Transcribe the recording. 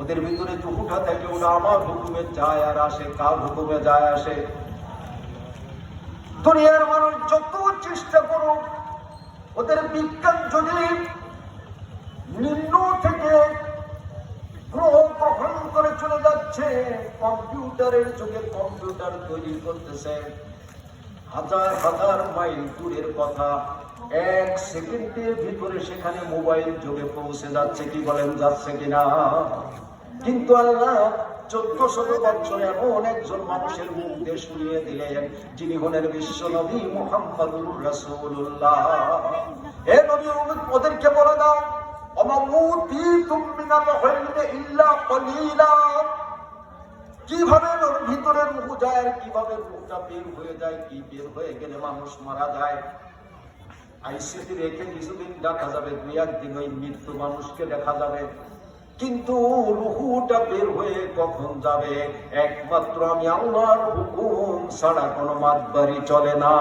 ওদের ভিতরে চুকুটা থাকে, ওরা আমার হুকুমে যায় আর আসে, কার হুকুমে যায় আসে। দুনিয়ার মানুষ যত চেষ্টা করুক, ওদের বিজ্ঞান যদি নিম্ন থেকে গ্রহ গ্রহণ করে চলে যাচ্ছে, কম্পিউটারের যুগে কম্পিউটার তৈরি করতেছে। হাজার হাজার মাইল দূরের কথা, এক সেকেন্ডের ভিতরে সেখানে মোবাইল যুগে পৌঁছে যাচ্ছে, কি বলেন যাচ্ছে কিনা? কিন্তু আল্লাহ চোদ্দ শত বছর এমন মানুষের মুখ দিয়ে শুনিয়ে দিলেন, যিনি হলেন বিশ্ব নবী নবী ওদেরকে বলে দাও কীভাবে যায়, কীভাবে বের হয়ে যায়, কি বের হয়ে গেলে মানুষ মারা যায়? আইসিসি রেখে কিছুদিন দেখা যাবে, দুই একদিন ওই মৃত্যু মানুষকে দেখা যাবে। কিন্তু রুহুটা বের হয়ে কখন যাবে? একমাত্র আমি আল্লাহর হুকুম ছাড়া কোনো মাতবাড়ি চলে না।